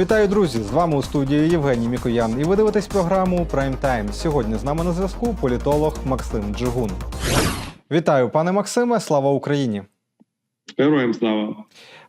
Вітаю, друзі! З вами у студії Євгеній Мікоян. І ви дивитесь програму Прайм Тайм. Сьогодні з нами на зв'язку політолог Максим Джигун. Вітаю, пане Максиме! Слава Україні! Героям слава.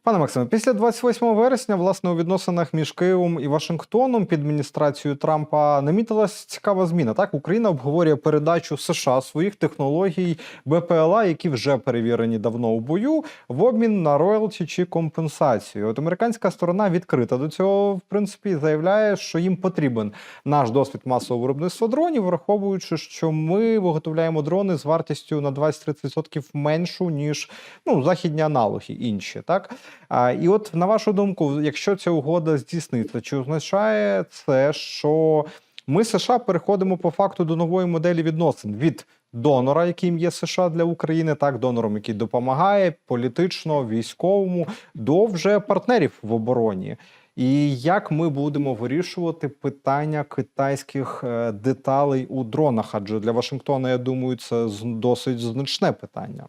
Пане Максиме, після 28 вересня, власне, у відносинах між Києвом і Вашингтоном під адміністрацією Трампа намітилась цікава зміна. Так, Україна обговорює передачу США своїх технологій БПЛА, які вже перевірені давно у бою, в обмін на роялті чи компенсацію. От американська сторона відкрита до цього, в принципі, заявляє, що їм потрібен наш досвід масового виробництва дронів, враховуючи, що ми виготовляємо дрони з вартістю на 20-30% меншу ніж ну західні аналоги інші, так. А, і от на вашу думку, якщо ця угода здійсниться, чи означає це, що ми США переходимо по факту до нової моделі відносин від донора, яким є США для України, так донором, який допомагає політично, військовому, до вже партнерів в обороні. І як ми будемо вирішувати питання китайських е, деталей у дронах? Адже для Вашингтона, я думаю, це досить значне питання.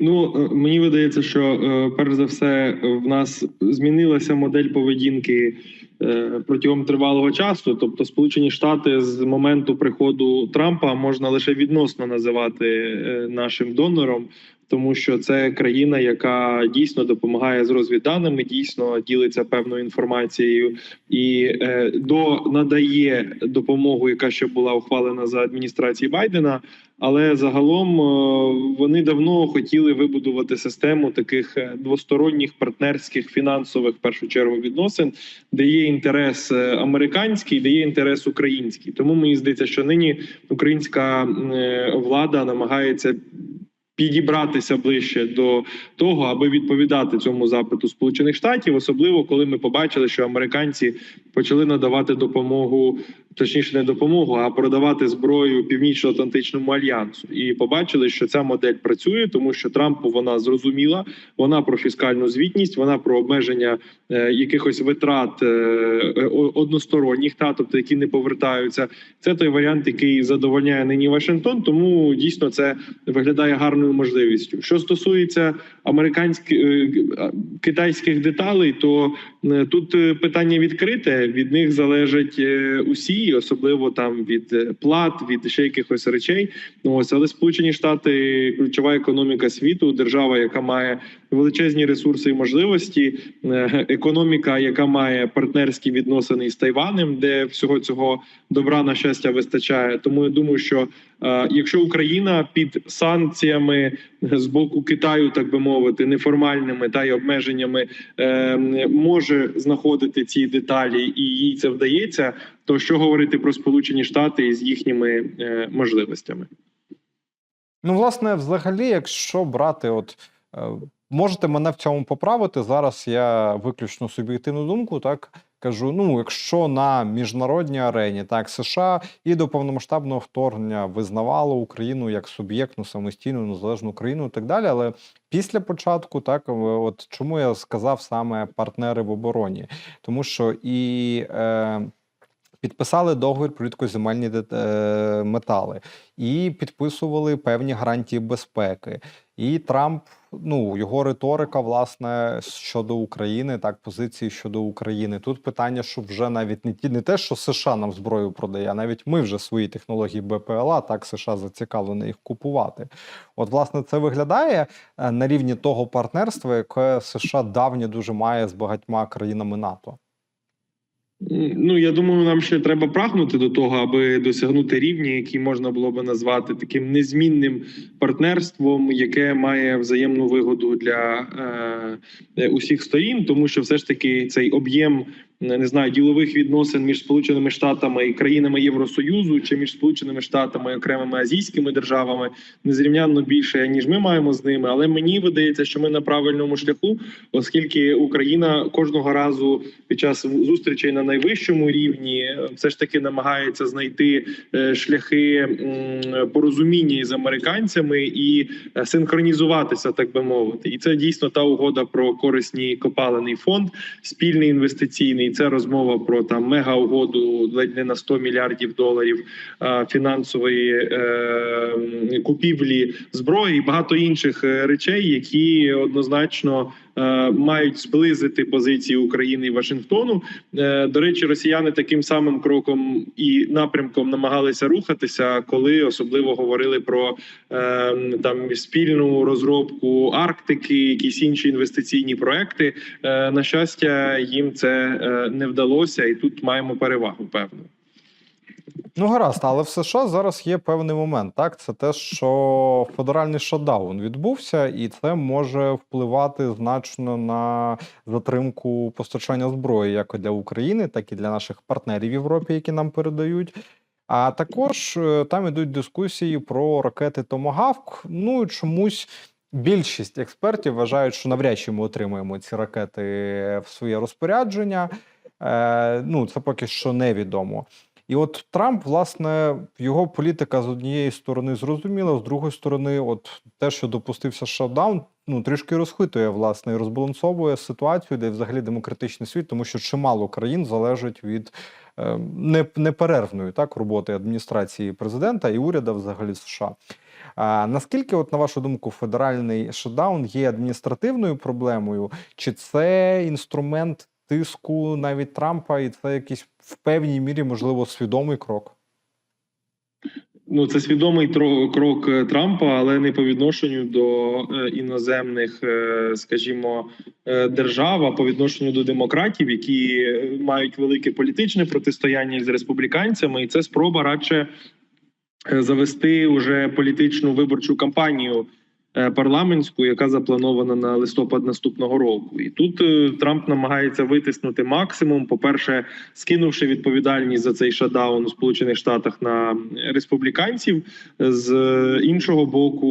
Ну е, мені видається, що е, перш за все в нас змінилася модель поведінки е, протягом тривалого часу. Тобто, Сполучені Штати з моменту приходу Трампа можна лише відносно називати нашим донором. Тому що це країна, яка дійсно допомагає з розвідданими, дійсно ділиться певною інформацією і е, до надає допомогу, яка ще була ухвалена за адміністрації Байдена. Але загалом е, вони давно хотіли вибудувати систему таких е, двосторонніх партнерських фінансових в першу чергу відносин, де є інтерес е, американський, де є інтерес український. Тому мені здається, що нині українська е, влада намагається. Підібратися ближче до того, аби відповідати цьому запиту Сполучених Штатів, особливо коли ми побачили, що американці почали надавати допомогу, точніше, не допомогу, а продавати зброю Північно-Атлантичному альянсу, і побачили, що ця модель працює, тому що Трампу вона зрозуміла. Вона про фіскальну звітність, вона про обмеження е, якихось витрат е, односторонніх, та тобто які не повертаються. Це той варіант, який задовольняє нині Вашингтон. Тому дійсно це виглядає гарною можливістю. Що стосується американських е, китайських деталей, то е, тут е, питання відкрите. Від них залежать е, усі, особливо там від е, плат, від ще якихось речей. Ну ось але Сполучені Штати ключова економіка світу, держава, яка має величезні ресурси і можливості, е, економіка, яка має партнерські відносини з Тайванем, де всього цього добра на щастя вистачає. Тому я думаю, що е, якщо Україна під санкціями з боку Китаю, так би мовити, неформальними та й обмеженнями е, може знаходити ці деталі, і їй це вдається, то що говорити про Сполучені Штати із їхніми можливостями? Ну, власне, взагалі, якщо брати, от можете мене в цьому поправити. Зараз я виключно суб'єктивну думку, так кажу: ну, якщо на міжнародній арені так США і до повномасштабного вторгнення визнавало Україну як суб'єктну самостійну незалежну країну і так далі. Але після початку, так от чому я сказав саме партнери в обороні, тому що і. Е, Підписали договір про рідкоземельні е, метали і підписували певні гарантії безпеки. І Трамп, ну його риторика, власне, щодо України, так позиції щодо України. Тут питання, що вже навіть не ті, не те, що США нам зброю продає, а навіть ми вже свої технології БПЛА, так США зацікавлені їх купувати. От, власне, це виглядає е, на рівні того партнерства, яке США давнє дуже має з багатьма країнами НАТО. Ну я думаю, нам ще треба прагнути до того, аби досягнути рівня, який можна було би назвати таким незмінним партнерством, яке має взаємну вигоду для е, усіх сторін, тому що все ж таки цей об'єм. Не знаю ділових відносин між сполученими штатами і країнами Євросоюзу чи між сполученими штатами і окремими азійськими державами незрівнянно більше ніж ми маємо з ними. Але мені видається, що ми на правильному шляху, оскільки Україна кожного разу під час зустрічей на найвищому рівні е, все ж таки намагається знайти е, шляхи порозуміння із американцями і е, синхронізуватися, так би мовити. І це дійсно та угода про корисні копалений фонд, спільний інвестиційний. Це розмова про там мега угоду ледь не на 100 мільярдів доларів фінансової е, купівлі зброї і багато інших е, речей, які однозначно мають зблизити позиції України і Вашингтону. Е, До речі, росіяни таким самим кроком і напрямком намагалися рухатися, коли особливо говорили про е, там спільну розробку Арктики, якісь інші інвестиційні проекти. Е, На щастя, їм це е, не вдалося, і тут маємо перевагу. Певно. Ну, гаразд, але в США зараз є певний момент. Так, це те, що федеральний шатдаун відбувся, і це може впливати значно на затримку постачання зброї, як для України, так і для наших партнерів в Європі, які нам передають. А також е, там ідуть дискусії про ракети Томагавк. Ну і чомусь більшість експертів вважають, що навряд чи ми отримаємо ці ракети в своє розпорядження. Е, ну, це поки що невідомо. І от Трамп, власне, його політика з однієї сторони зрозуміла, з другої сторони, от те, що допустився шатдаун, ну трішки розхитує власне і розбалансовує ситуацію, де взагалі демократичний світ, тому що чимало країн залежить від е, неперервної так роботи адміністрації президента і уряду взагалі США. А наскільки, от на вашу думку, федеральний шатдаун є адміністративною проблемою, чи це інструмент тиску навіть Трампа, і це якийсь в певній мірі, можливо, свідомий крок? Ну, це свідомий крок е, Трампа, але не по відношенню до е, іноземних, е, скажімо, держав, а по відношенню до демократів, які мають велике політичне протистояння з республіканцями, і це спроба радше завести уже політичну виборчу кампанію парламентську, яка запланована на листопад наступного року. І тут е, Трамп намагається витиснути максимум. По перше, скинувши відповідальність за цей шатдаун у Сполучених Штатах на республіканців, з іншого боку,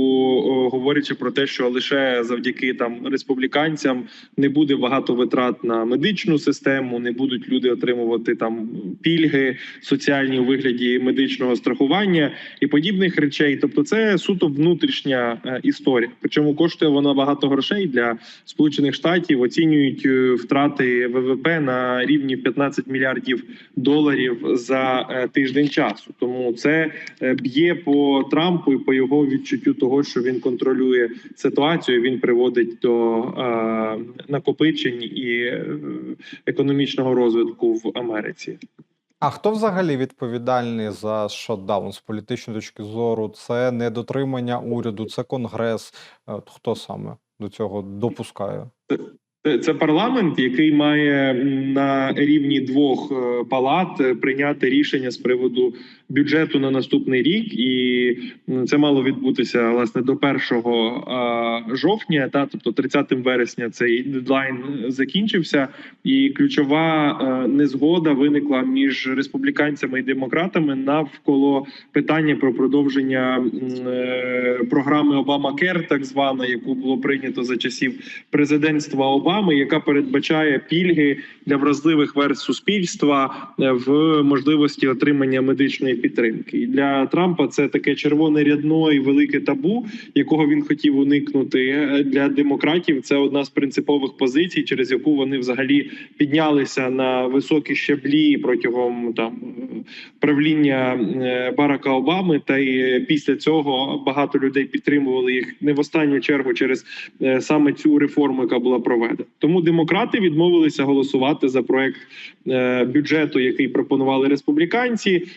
говорячи про те, що лише завдяки там республіканцям не буде багато витрат на медичну систему, не будуть люди отримувати там пільги соціальні у вигляді медичного страхування і подібних речей. Тобто, це суто внутрішня е, історія. Причому коштує вона багато грошей для сполучених штатів. Оцінюють е, втрати ВВП на рівні 15 мільярдів доларів за е, тиждень часу. Тому це е, б'є по Трампу і по його відчуттю того, що він контролює ситуацію. Він приводить до накопичень і економічного розвитку в Америці. А хто взагалі відповідальний за шатдаун з політичної точки зору? Це недотримання уряду, це конгрес. Хто саме до цього допускає? Це- Це парламент, який має на рівні двох е, палат е, прийняти рішення з приводу бюджету на наступний рік, і це мало відбутися власне до 1 жовтня. Та тобто 30 вересня цей дедлайн закінчився, і ключова е, незгода виникла між республіканцями і демократами навколо питання про продовження е, програми Обама Кер, так звана, яку було прийнято за часів президентства Обами, яка передбачає пільги для вразливих верств суспільства е, в можливості отримання медичної підтримки. І для Трампа це таке червоне рядно і велике табу, якого він хотів уникнути. Е, Для демократів це одна з принципових позицій, через яку вони взагалі піднялися на високі щаблі протягом там правління е, Барака Обами. Та й після цього багато людей підтримували їх не в останню чергу через е, саме цю реформу, яка була проведена. Тому демократи відмовилися голосувати за проект бюджету, який пропонували республіканці.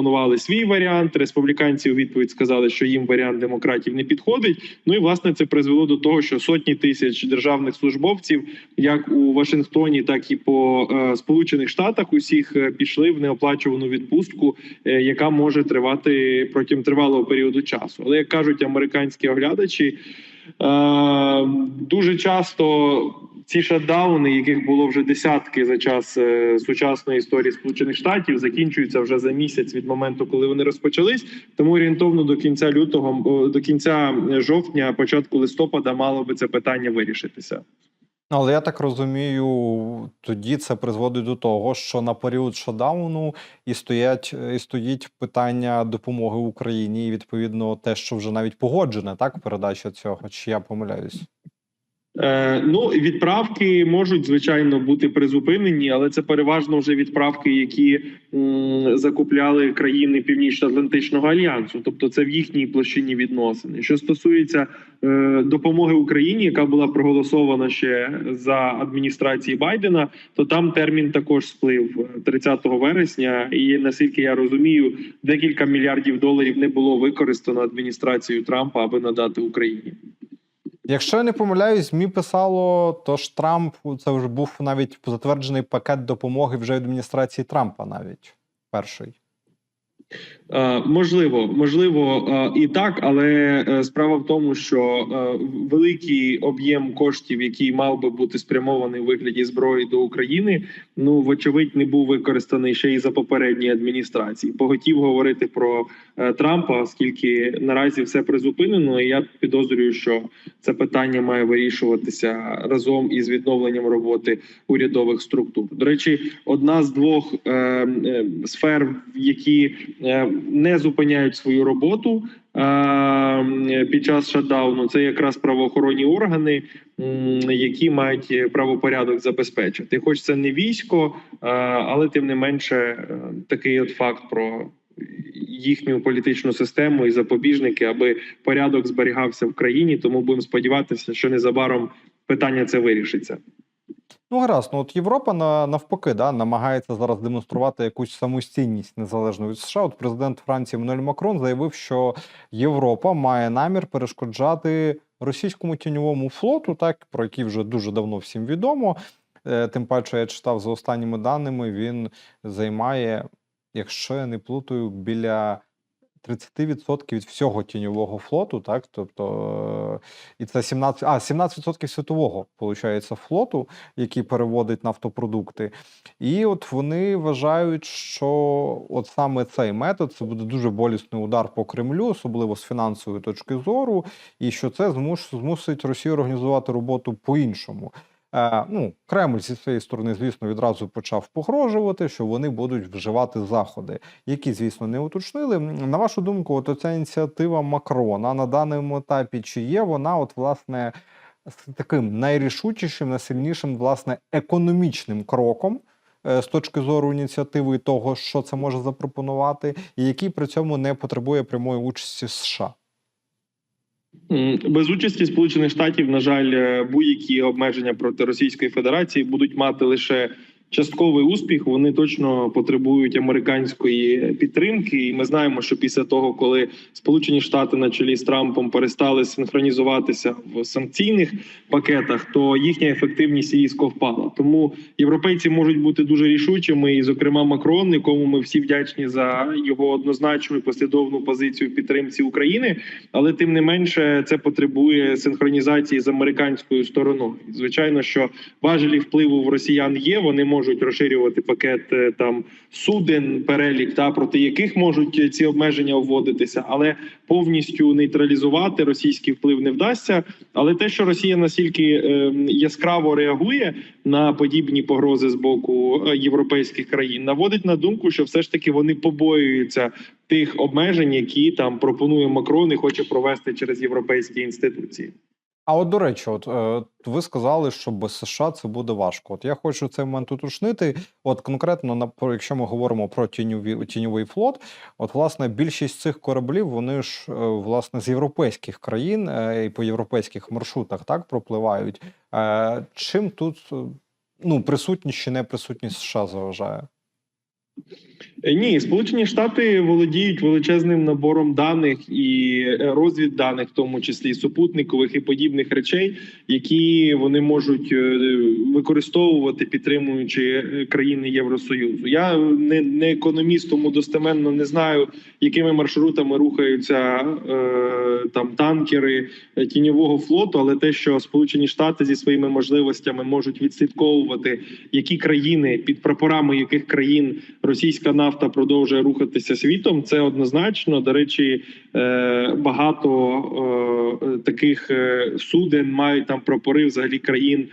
Запропонували свій варіант. Республіканці у відповідь сказали, що їм варіант демократів не підходить. Ну і власне це призвело до того, що сотні тисяч державних службовців, як у Вашингтоні, так і по е, Сполучених Штатах, усіх е, пішли в неоплачувану відпустку, е, яка може тривати протягом тривалого періоду часу. Але як кажуть американські оглядачі. Е, дуже часто ці шатдауни, яких було вже десятки за час е, сучасної історії Сполучених Штатів, закінчуються вже за місяць від моменту, коли вони розпочались. Тому орієнтовно до кінця лютого, до кінця жовтня, початку листопада, мало би це питання вирішитися. Ну, Але я так розумію, тоді це призводить до того, що на період шатдауну і стоять і стоїть питання допомоги Україні, і відповідно те, що вже навіть погоджене, так передача цього. Чи я помиляюсь? Е, ну, відправки можуть звичайно бути призупинені, але це переважно вже відправки, які м, закупляли країни Північно-Атлантичного альянсу, тобто це в їхній площині відносини. Що стосується е, допомоги Україні, яка була проголосована ще за адміністрації Байдена, то там термін також сплив е, 30 вересня. І наскільки я розумію, декілька мільярдів доларів не було використано адміністрацією Трампа, аби надати Україні. Якщо я не помиляюсь, ЗМІ писало, то ж Трамп це вже був навіть затверджений пакет допомоги вже адміністрації Трампа, навіть перший. Е, Можливо, можливо, е, і так, але е, справа в тому, що великий об'єм коштів, який мав би бути спрямований у вигляді зброї до України, ну вочевидь не був використаний ще й за попередньої адміністрації. Поготів говорити про Трампа, оскільки наразі все призупинено. І я підозрюю, що це питання має вирішуватися разом із відновленням роботи урядових структур. До речі, одна з двох е, е, сфер, які е, не зупиняють свою роботу під час шатдауну, це якраз правоохоронні органи, які мають правопорядок забезпечити. Хоч це не військо, але тим не менше е, такий от факт про. Їхню політичну систему і запобіжники, аби порядок зберігався в країні. Тому будемо сподіватися, що незабаром питання це вирішиться. Ну, гаразд, ну от Європа на навпаки да, намагається зараз демонструвати якусь самостійність незалежно від США. От президент Франції Еммануель Макрон заявив, що Європа має намір перешкоджати російському тіньовому флоту, так про який вже дуже давно всім відомо. Е, Тим паче, я читав за останніми даними, він займає, якщо я не плутаю, біля 30% від всього тіньового флоту, так тобто, е, і це 17, а 17% світового виходить, флоту, який переводить нафтопродукти. І от вони вважають, що от саме цей метод це буде дуже болісний удар по Кремлю, особливо з фінансової точки зору, і що це змусить Росію організувати роботу по-іншому. Е, ну, Кремль зі своєї сторони, звісно, відразу почав погрожувати, що вони будуть вживати заходи, які, звісно, не уточнили. На вашу думку, от оця ініціатива Макрона на даному етапі, чи є вона, от, власне, таким найрішучішим, найсильнішим, власне, економічним кроком е, з точки зору ініціативи того, що це може запропонувати, і який при цьому не потребує прямої участі США? Без участі Сполучених Штатів, на жаль, е, будь-які обмеження проти Російської Федерації будуть мати лише частковий успіх. Вони точно потребують американської підтримки. І ми знаємо, що після того, коли Сполучені Штати на чолі з Трампом перестали синхронізуватися в санкційних пакетах, то їхня ефективність різко впала. Тому європейці можуть бути дуже рішучими, і, зокрема, Макрон, якому ми всі вдячні за його однозначну і послідовну позицію підтримці України. Але тим не менше це потребує синхронізації з американською стороною. Звичайно, що важелі впливу в росіян є. Вони можуть розширювати пакет е, там суден, перелік та проти яких можуть ці обмеження вводитися, але повністю нейтралізувати російський вплив не вдасться. Але те, що Росія настільки е, яскраво реагує на подібні погрози з боку е, європейських країн, наводить на думку, що все ж таки вони побоюються тих обмежень, які там пропонує Макрон і хоче провести через європейські інституції. А от до речі, от е, ви сказали, що без США це буде важко. От я хочу цей момент уточнити. От конкретно на якщо ми говоримо про тіньові тіньовий флот, от власне більшість цих кораблів вони ж е, власне з європейських країн е, і по європейських маршрутах так пропливають. Е, Чим тут е, ну присутність чи не присутність США заважає? Е, Ні, Сполучені Штати володіють величезним набором даних і е, розвідданих, в тому числі супутникових і подібних речей, які вони можуть е, використовувати, підтримуючи країни Євросоюзу. Я не, не економіст, тому достеменно не знаю, якими маршрутами рухаються е, там танкери тіньового флоту, але те, що Сполучені Штати зі своїми можливостями можуть відслідковувати, які країни під прапорами яких країн російська нафта продовжує рухатися світом. Це однозначно. До речі, е, багато е, таких е, суден мають там прапори взагалі країн.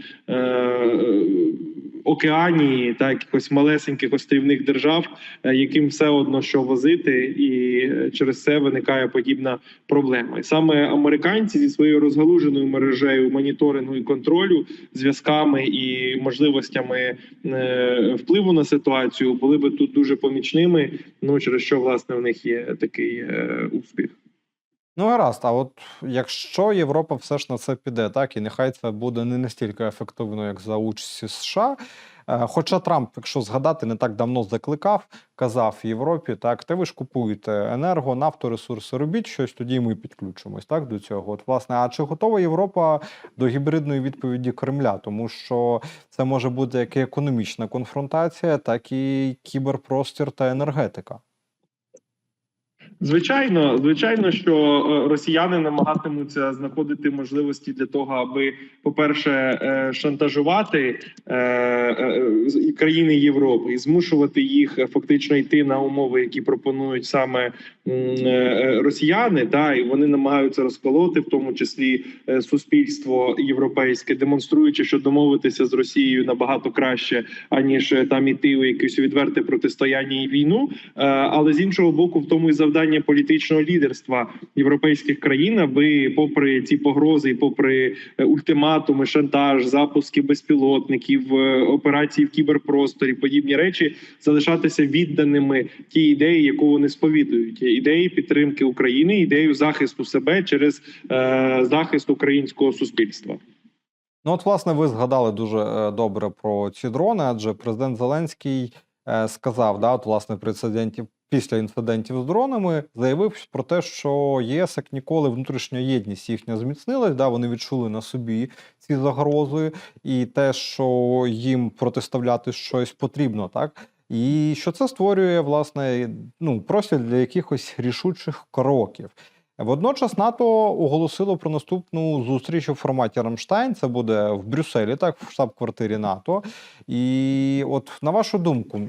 Е, океані та якихось малесеньких острівних держав, е, яким все одно що возити, і е, через це виникає подібна проблема. І саме американці зі своєю розгалуженою мережею моніторингу і контролю, зв'язками і можливостями е, впливу на ситуацію були би тут дуже помічними. Ну через що власне в них є такий успіх. Ну, гаразд, а от якщо Європа все ж на це піде, так і нехай це буде не настільки ефективно, як за участі США. Е, Хоча Трамп, якщо згадати, не так давно закликав, казав Європі, так, те ви ж купуєте енерго, нафторесурси, робіть щось, тоді ми підключимось так до цього. От, власне, а чи готова Європа до гібридної відповіді Кремля? Тому що це може бути як і економічна конфронтація, так і кіберпростір та енергетика. Звичайно, звичайно, що е, росіяни намагатимуться знаходити можливості для того, аби, по-перше, е, шантажувати е, країни Європи і змушувати їх фактично йти на умови, які пропонують саме росіяни. Та і вони намагаються розколоти, в тому числі суспільство європейське, демонструючи, що домовитися з Росією набагато краще, аніж там іти у якесь відверте протистояння і війну. Але з іншого боку, в тому і завдання політичного лідерства європейських країн, аби, попри ці погрози, попри е, ультиматуми, шантаж, запуски безпілотників, е, операції в кіберпросторі, подібні речі, залишатися відданими тій ідеї, яку вони сповідують, ідеї підтримки України, ідею захисту себе через е, захист українського суспільства. Ну, от, власне, ви згадали дуже е, добре про ці дрони, адже президент Зеленський сказав, да, от, власне, при інцидентів, після інцидентів з дронами заявив про те, що ЄС як ніколи внутрішня єдність їхня зміцнилась. Да, вони відчули на собі ці загрози, і те, що їм протиставляти щось потрібно, так. І що це створює власне ну, простір для якихось рішучих кроків. Водночас НАТО оголосило про наступну зустріч у форматі Рамштайн. Це буде в Брюсселі, так в штаб-квартирі НАТО. І от на вашу думку,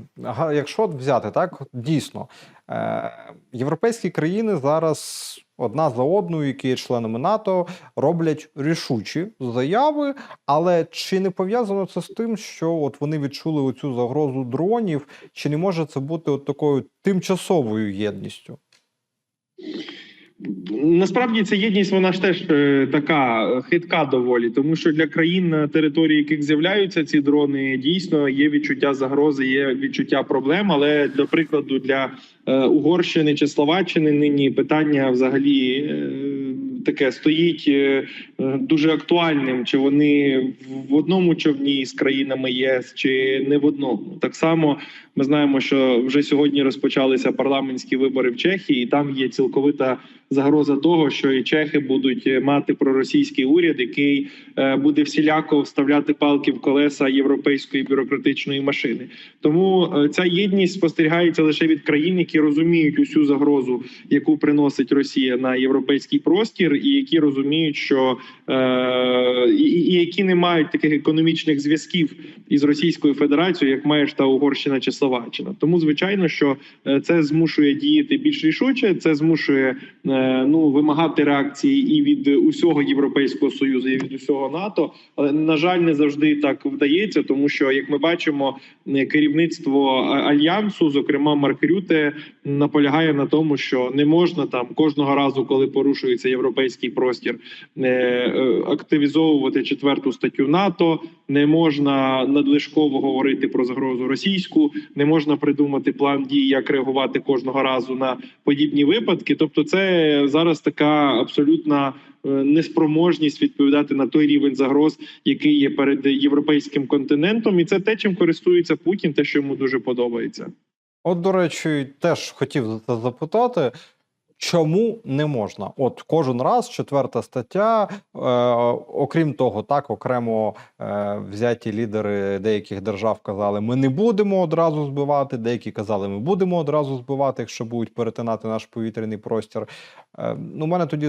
якщо взяти так, дійсно е- європейські країни зараз одна за одною, які є членами НАТО, роблять рішучі заяви. Але чи не пов'язано це з тим, що от вони відчули оцю загрозу дронів? Чи не може це бути от такою тимчасовою єдністю? Насправді ця єдність вона ж теж е, така хитка доволі, тому що для країн, на території яких з'являються ці дрони, дійсно є відчуття загрози, є відчуття проблем. Але до прикладу, для е, Угорщини чи Словаччини нині питання взагалі е, таке стоїть дуже актуальним. Чи вони в одному човні з країнами ЄС, чи не в одному? Так само ми знаємо, що вже сьогодні розпочалися парламентські вибори в Чехії, і там є цілковита загроза того, що і чехи будуть е, мати проросійський уряд, який е, буде всіляко вставляти палки в колеса європейської бюрократичної машини. Тому е, ця єдність спостерігається лише від країн, які розуміють усю загрозу, яку приносить Росія на європейський простір, і які розуміють, що і, які не мають таких економічних зв'язків із Російською Федерацією, як маєш та Угорщина чи Словаччина. Тому звичайно, що це змушує діяти більш рішуче, це змушує ну вимагати реакції і від усього європейського союзу, і від усього НАТО. Але на жаль, не завжди так вдається, тому що як ми бачимо, е, керівництво альянсу, зокрема Марк Рюте, наполягає на тому, що не можна там кожного разу, коли порушується європейський простір, е, е, активізовувати четверту статтю НАТО. Не можна надлишково говорити про загрозу російську, не можна придумати план дій, як реагувати кожного разу на подібні випадки. Тобто, це зараз така абсолютна е, неспроможність відповідати на той рівень загроз, який є перед європейським континентом, і це те, чим користується Путін, те, що йому дуже подобається. От, до речі, теж хотів запитати. Чому не можна? От кожен раз четверта стаття, е, окрім того, так окремо е, взяті лідери деяких держав казали, ми не будемо одразу збивати. Деякі казали, ми будемо одразу збивати, якщо будуть перетинати наш повітряний простір. Е, Ну, у мене тоді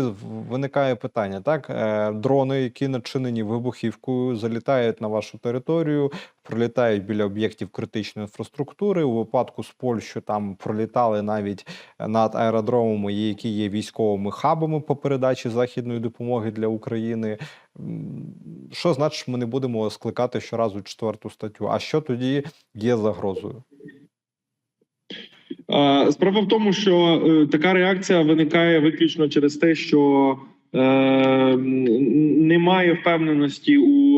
виникає питання: так, Е, дрони, які начинені вибухівкою, залітають на вашу територію, пролітають біля об'єктів критичної інфраструктури. У випадку з Польщею там пролітали навіть над аеродромами, які є військовими хабами по передачі західної допомоги для України. Що значить, ми не будемо скликати щоразу четверту статтю? А що тоді є загрозою? Е, Справа в тому, що е, така реакція виникає виключно через те, що немає впевненості у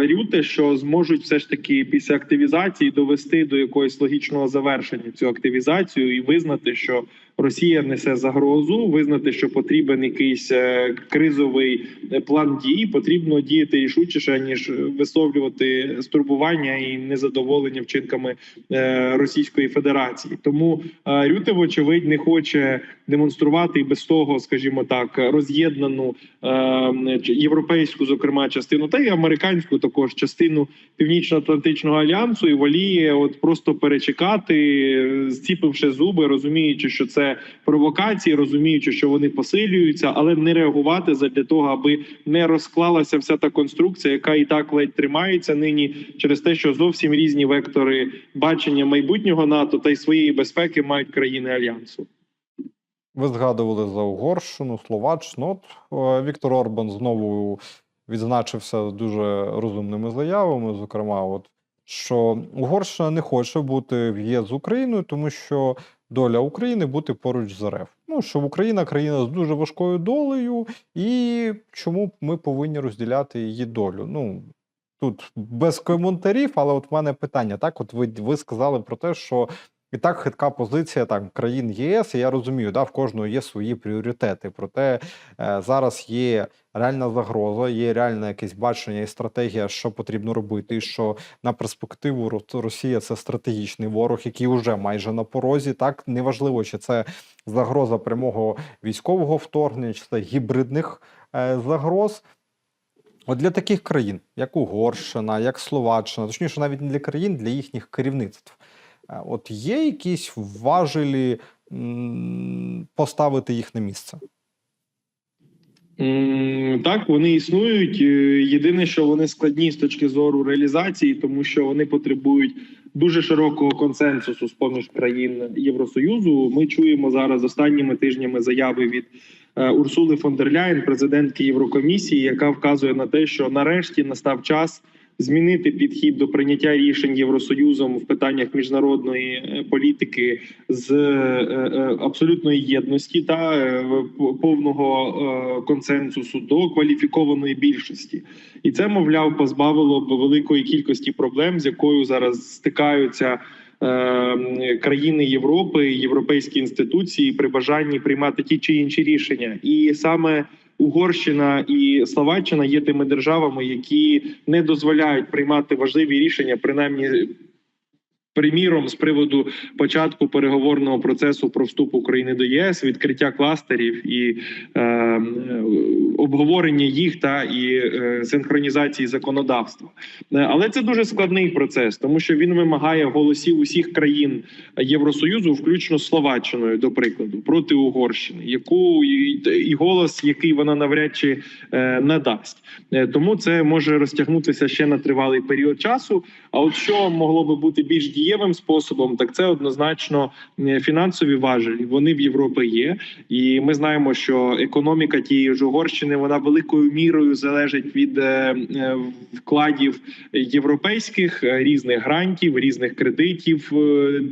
е, Рюте, що зможуть все ж таки після активізації довести до якогось логічного завершення цю активізацію і визнати, що Росія несе загрозу, визнати, що потрібен якийсь е, кризовий е, план дій. Потрібно діяти рішучіше ніж висловлювати стурбування і незадоволення вчинками е, Російської Федерації. Тому е, Рюте, вочевидь, не хоче демонструвати і без того, скажімо так, роз'єднану е, європейську, зокрема, частину та й американську також частину Північно-Атлантичного альянсу і воліє от просто перечекати, зціпивши зуби, розуміючи, що це провокації, розуміючи, що вони посилюються, але не реагувати задля того, аби не розклалася вся та конструкція, яка і так ледь тримається нині, через те, що зовсім різні вектори бачення майбутнього НАТО та й своєї безпеки мають країни альянсу. Ви згадували за Угорщину, Словаччину. От е, Віктор Орбан знову відзначився дуже розумними заявами. Зокрема, от що Угорщина не хоче бути в ЄС з Україною, тому що доля України бути поруч з РФ. Ну що Україна країна з дуже важкою долею, і чому ми повинні розділяти її долю? Ну тут без коментарів, але от в мене питання: так, от ви, ви сказали про те, що і так хитка позиція там країн ЄС. Я розумію, да, в кожного є свої пріоритети. Проте е, зараз є реальна загроза, є реальне якесь бачення і стратегія, що потрібно робити, і що на перспективу Росія це стратегічний ворог, який вже майже на порозі. Так неважливо, чи це загроза прямого військового вторгнення, чи це гібридних е, загроз. От для таких країн, як Угорщина, як Словаччина, точніше, навіть не для країн, для їхніх керівництв. Е, От є якісь важелі поставити їх на місце? Так, вони існують. Е, Єдине, що вони складні з точки зору реалізації, тому що вони потребують дуже широкого консенсусу з поміж країн Євросоюзу. Ми чуємо зараз останніми тижнями заяви від е, Урсули фон дер Ляєн, президентки Єврокомісії, яка вказує на те, що нарешті настав час. Змінити підхід до прийняття рішень Євросоюзом в питаннях міжнародної е, політики з е, е, абсолютної єдності та повного консенсусу до кваліфікованої більшості, і це, мовляв, позбавило б великої кількості проблем, з якою зараз стикаються. Країни Європи, європейські інституції при бажанні приймати ті чи інші рішення, і саме Угорщина і Словаччина є тими державами, які не дозволяють приймати важливі рішення, принаймні приміром з приводу початку переговорного процесу про вступ України до ЄС, відкриття кластерів і е, е, обговорення їх та і е, синхронізації законодавства. Е, Але це дуже складний процес, тому що він вимагає голосів усіх країн Євросоюзу, включно з Словаччиною, до прикладу, проти Угорщини, яку і, голос, який вона навряд чи е, надасть. Е, Тому це може розтягнутися ще на тривалий період часу. А от що могло би бути більш дієвим способом, так це однозначно фінансові важелі. Вони в Європі є, і ми знаємо, що економіка тієї ж Угорщини вона великою мірою залежить від е, е, вкладів європейських е, різних грантів, різних кредитів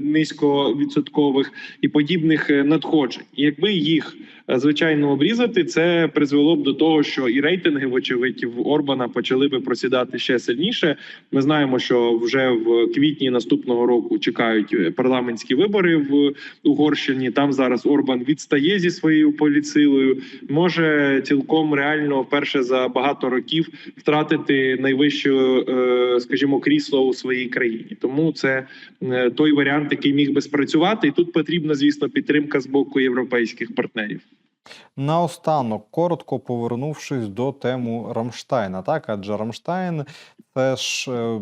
низьковідсоткових і подібних надходжень. І якби їх звичайно обрізати, це призвело б до того, що і рейтинги, вочевидь, в Орбана почали би просідати ще сильніше. Ми знаємо, що вже в квітні наступного року чекають е, парламентські вибори в Угорщині. Там зараз Орбан відстає зі своєю політсилою, може цілком реально вперше за багато років втратити найвище, е, скажімо, крісло у своїй країні. Тому це е, той варіант, який міг би спрацювати, і тут потрібна, звісно, підтримка з боку європейських партнерів. Наостанок, коротко повернувшись до теми Рамштайна, так адже Рамштайн це ж е,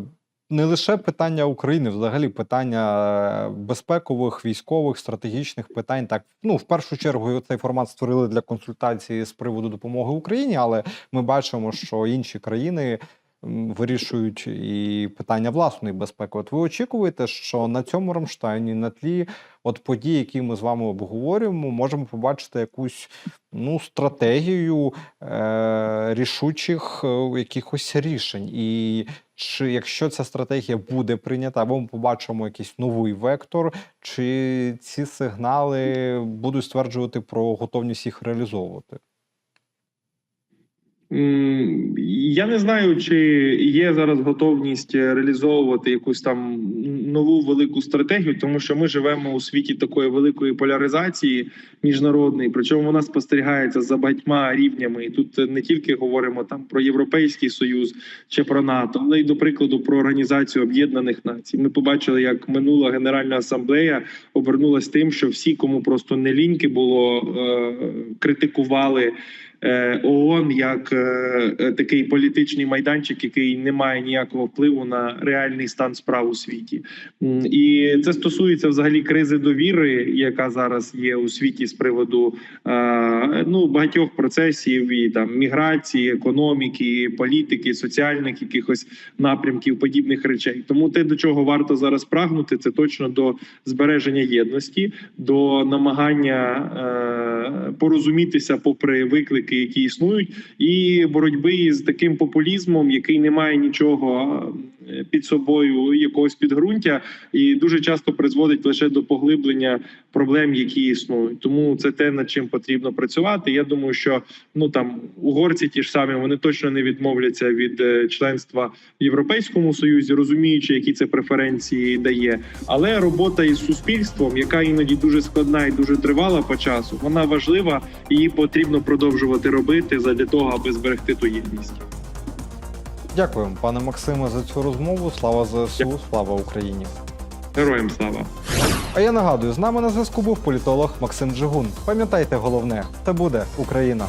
не лише питання України, взагалі питання е, безпекових, військових, стратегічних питань. Так, ну в першу чергу цей формат створили для консультації з приводу допомоги Україні, але ми бачимо, що інші країни вирішують і питання власної безпеки. От ви очікуєте, що на цьому Рамштайні, на тлі от подій, які ми з вами обговорюємо, можемо побачити якусь ну стратегію е- рішучих е, якихось рішень. І чи якщо ця стратегія буде прийнята, або ми побачимо якийсь новий вектор, чи ці сигнали будуть стверджувати про готовність їх реалізовувати? Я не знаю, чи є зараз готовність реалізовувати якусь там нову велику стратегію, тому що ми живемо у світі такої великої поляризації міжнародної, причому вона спостерігається за багатьма рівнями. І тут не тільки говоримо там про Європейський Союз чи про НАТО, але й до прикладу про Організацію Об'єднаних Націй. Ми побачили, як минула Генеральна асамблея обернулась тим, що всі, кому просто не ліньки було, е, критикували. Е, ООН як е, е, такий політичний майданчик, який не має ніякого впливу на реальний стан справ у світі, і це стосується взагалі кризи довіри, яка зараз є у світі з приводу ну багатьох процесів і там міграції, економіки, політики, соціальних якихось напрямків, подібних речей. Тому те, до чого варто зараз прагнути, це точно до збереження єдності, до намагання порозумітися попри виклики, які існують, і боротьби з таким популізмом, який не має нічого під собою, якогось підґрунтя, і дуже часто призводить лише до поглиблення проблем, які існують. Тому це те, над чим потрібно працювати. Я думаю, що ну там угорці ті ж самі вони точно не відмовляться від е, членства в Європейському Союзі, розуміючи, які це преференції дає. Але робота із суспільством, яка іноді дуже складна і дуже тривала по часу, вона важлива і її потрібно продовжувати робити задля того, аби зберегти ту єдність. Дякую, пане Максиме, за цю розмову. Слава ЗСУ, слава Україні. Героям слава! А я нагадую, з нами на зв'язку був політолог Максим Джигун. Пам'ятайте головне, це буде Україна.